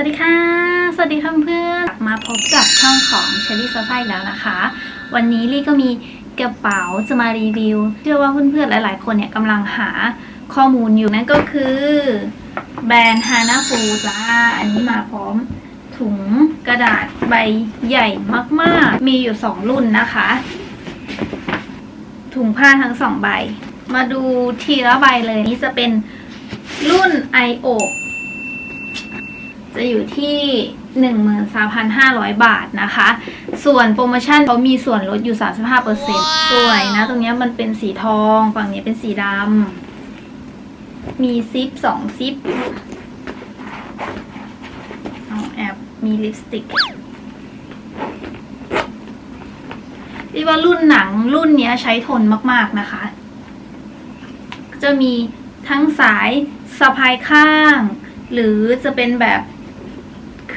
วัสดีค่ะ สวัสดีค่ะเพื่อนๆกลับมาพบกับช่องของเชอรี่ซอไอีกแล้วนะคะ วันนี้ลี่ก็มีกระเป๋าจะมารีวิว เชื่อว่าเพื่อนๆหลายๆ คนเนี่ยกำลังหาข้อมูลอยู่นั่นก็คือแบรนด์ฮานาฟูจ้า อันนี้มาพร้อมถุงกระดาษใบใหญ่มากๆ มีอยู่ 2 รุ่นนะคะ ถุงผ้าทั้งสองใบ มาดูทีละใบเลย นี่จะเป็นรุ่น i o จะอยู่ที่ 13,500 บาทนะคะ ส่วนโปรโมชั่นเขามีส่วนลดอยู่ 35%สวยนะ ตรงนี้มันเป็นสีทอง ฝั่งนี้เป็นสีดำ มีซิปสองซิปเอาแอบมีลิปสติกเรียกว่ารุ่นหนังรุ่นนี้ใช้ทนมากๆนะคะ จะมีทั้งสายสะพายข้าง หรือจะเป็นแบบ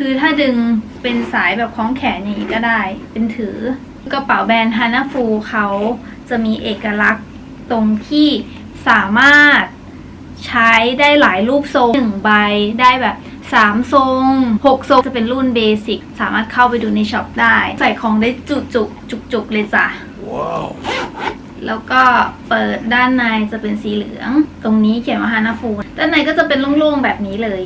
คือถ้าดึงเป็นสายแบบคล้องแขนอย่างนี้ก็ได้ เป็นถือกระเป๋าแบรนด์ฮานาฟูเขาจะมีเอกลักษณ์ตรงที่สามารถใช้ได้หลายรูปทรงหนึ่งใบได้แบบสามทรงหกทรงจะเป็นรุ่นเบสิกสามารถเข้าไปดูในช็อปได้ ใส่ของได้จุจุจุกจุกๆเลยจ้ะ Wow. แล้วก็เปิดด้านในจะเป็นสีเหลือง ตรงนี้เขียนว่าฮานาฟูด้านในก็จะเป็นโล่งๆแบบนี้เลย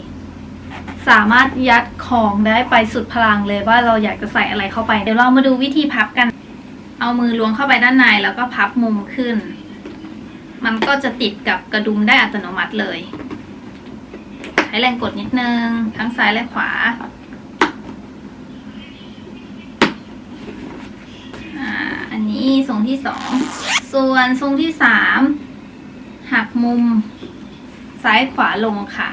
สามารถยัดของได้ไปสุดพลังเลยว่าเราอยากจะใส่อะไรเข้าไป เดี๋ยวเรามาดูวิธีพับกัน เอามือล้วงเข้าไปด้านในแล้วก็พับมุมขึ้น มันก็จะติดกับกระดุมได้อัตโนมัติเลย ใช้แรงกดนิดนึง ทั้งซ้ายและขวาอ่าอันนี้ทรงที่สอง ส่วนทรงที่สามหักมุม ซ้ายขวาลงค่ะ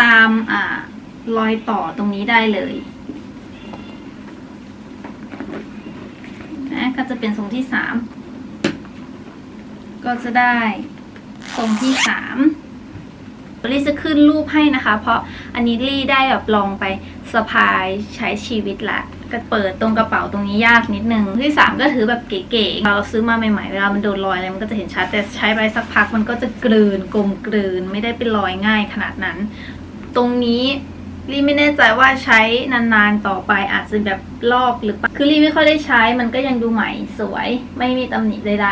ตามอ่ารอยต่อตรงนี้ได้เลยนะก็จะเป็นทรงที่สามก็จะได้ทรงที่สามลี่จะขึ้นรูปให้นะคะ เพราะอันนี้ลี่ได้แบบลองไปสะพายใช้ชีวิตละก็เปิดตรงกระเป๋าตรงนี้ยากนิดนึงที่สามก็ถือแบบเก๋ๆเราซื้อมาใหม่ๆ เวลามันโดนรอยอะไรมันก็จะเห็นชัดแต่ใช้ไปสักพักมันก็จะกลืนกลมกลืนไม่ได้เป็นรอยง่ายขนาดนั้น ตรงนี้ลี่ไม่แน่ใจว่าใช้นานๆต่อไปอาจจะแบบลอกหรือเปล่าคือลี่ไม่ค่อยได้ใช้มันก็ยังดูใหม่สวย ไม่มีตำหนิใด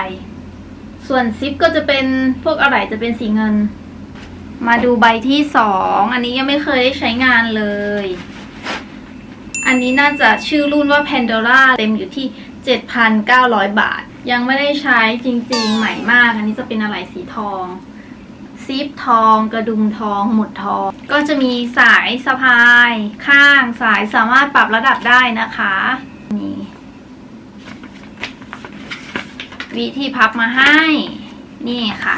ๆ ส่วนซิปก็จะเป็นพวกอะไรจะเป็นสีเงิน มาดูใบที่สองอันนี้ยังไม่เคยได้ใช้งานเลย อันนี้น่าจะชื่อรุ่นว่า Pandora เต็มอยู่ที่ 7,900 บาท ยังไม่ได้ใช้จริงๆใหม่มาก อันนี้จะเป็นอะไรสีทอง ซิปทอง กระดุมทองหมุดทอง ก็จะมีสายสะพาย ข้างสายสามารถปรับระดับได้นะคะนี่วิธีพับมาให้ นี่ค่ะ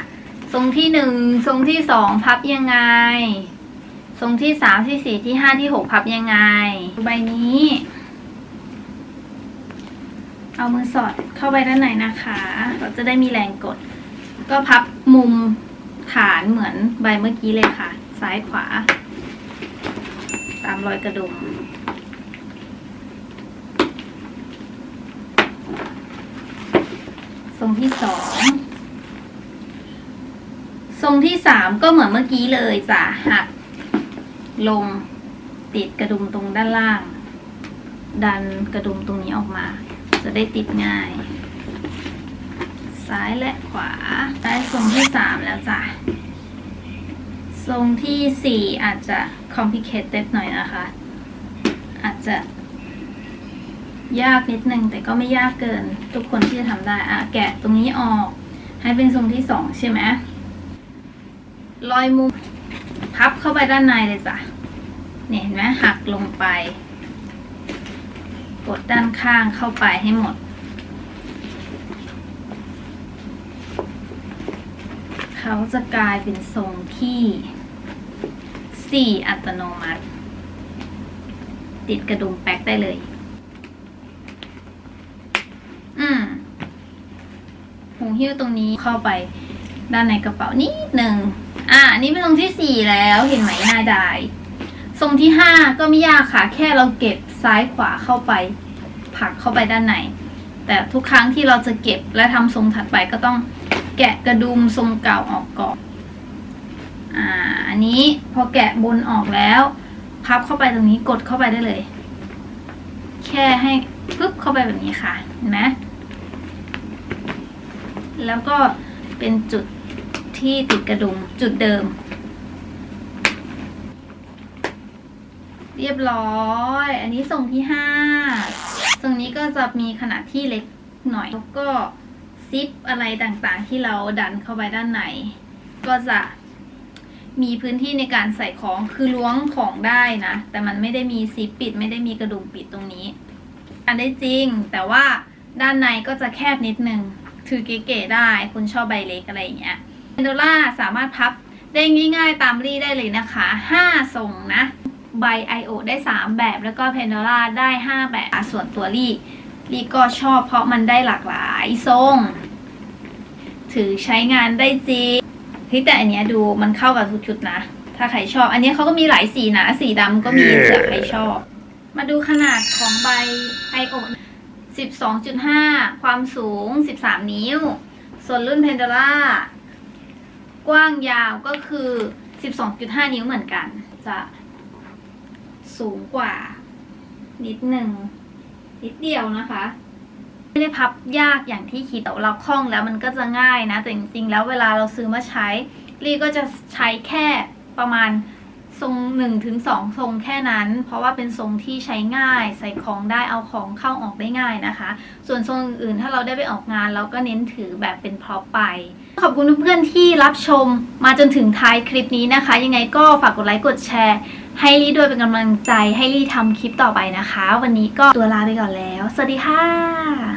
ทรงที่หนึ่งทรงที่สองพับยังไง ทรงที่สามที่สี่ที่ห้าที่หกพับยังไง ใบนี้ เอามือสอดเข้าไปด้านในนะคะ เราจะได้มีแรงกด ก็พับมุม ฐานเหมือนใบเมื่อกี้เลยค่ะ ซ้ายขวา ตามรอยกระดุมทรงที่สองทรงที่สามก็เหมือนเมื่อกี้เลยจ้ะหัก ลงติดกระดุมตรงด้านล่าง ดันกระดุมตรงนี้ออกมา จะได้ติดง่าย ซ้ายและขวา ได้ทรงที่สามแล้วจ้ะ ทรงที่สี่อาจจะ complicated หน่อยนะคะ อาจจะ ยากนิดนึงแต่ก็ไม่ยากเกิน ทุกคนที่จะทำได้อะแกะตรงนี้ออก ให้เป็นทรงที่สองใช่ไหมรอยมุมพับเข้าไปด้านในเลยจ้ะเนี่ยเห็นไหมหักลงไป กดด้านข้างเข้าไปให้หมด เขาจะกลายเป็นทรงที่สี่อัตโนมัติ ติดกระดุมแป๊กได้เลย อืมหูหิ้วตรงนี้เข้าไปด้านในกระเป๋านิดหนึ่ง อะอันนี้เป็นทรงที่สี่แล้วเห็นไหมง่ายดายทรงที่ห้าก็ไม่ยากค่ะ แค่เราเก็บซ้ายขวาเข้าไป ผักเข้าไปด้านในแต่ทุกครั้งที่เราจะเก็บและทำทรงถัดไปก็ต้อง แกะกระดุมทรงเก่าออกก่อน อ่า อันนี้พอแกะบนออกแล้ว พับเข้าไปตรงนี้กดเข้าไปได้เลย แค่ให้ปึ๊บเข้าไปแบบนี้ค่ะ เห็นไหมแล้วก็เป็นจุดที่ติดกระดุมจุดเดิม เรียบร้อย อันนี้ทรงที่ห้าทรงนี้ก็จะมีขนาดที่เล็กหน่อยแล้วก็ ซิปอะไรต่างๆ ที่เราดันเข้าไปด้านในก็จะมีพื้นที่ในการใส่ของคือล้วงของได้นะ แต่มันไม่ได้มีซิปปิด ไม่ได้มีกระดุมปิดตรงนี้ อันได้จริง แต่ว่าด้านในก็จะแคบนิดนึงถือเก๋ๆได้คุณชอบใบเล็กอะไรอย่างเงี้ยเ e นโดล่าสามารถพับได้ง่ายๆตามรีได้เลยนะคะ 5 ทรงนะใบ I.O. ได้ 3 แบบแล้วก็เพนโดล่าได้ 5 แบบส่วนตัวรีรีก็ชอบเพราะมันได้หลากหลายทรง ถือใช้งานได้จริงเฮ้ยแต่อันเนี้ยดูมันเข้ากับทุกชุดนะ ถ้าใครชอบ อันเนี้ยเขาก็มีหลายสีนะ สีดำก็มีเผื่อใครชอบ มาดูขนาดของใบ I.O. 12.5 ความสูง 13 นิ้ว ส่วนรุ่นเพนโดล่ากว้างยาวก็คือ 12.5 นิ้วเหมือนกัน จะสูงกว่า นิดหนึ่ง นิดเดียวนะคะ ไม่ได้พับยากอย่างที่คิดแต่เราคล่องแล้วมันก็จะง่ายนะ แต่จริงๆแล้วเวลาเราซื้อมาใช้รีก็จะใช้แค่ประมาณทรงหนึ่งถึงสองทรงแค่นั้น เพราะว่าเป็นทรงที่ใช้ง่าย ใส่ของได้เอาของเข้าออกได้ง่ายนะคะ ส่วนทรงอื่นๆถ้าเราได้ไปออกงาน เราก็เน้นถือแบบเป็นพร็อพไป ขอบคุณเพื่อนๆที่รับชมมาจนถึงท้ายคลิปนี้นะคะ ยังไงก็ฝากกดไลค์กดแชร์ให้ลี่ด้วยเป็นกำลังใจให้ลี่ทำคลิปต่อไปนะคะ วันนี้ก็ตัวลาไปก่อนแล้ว สวัสดีค่ะ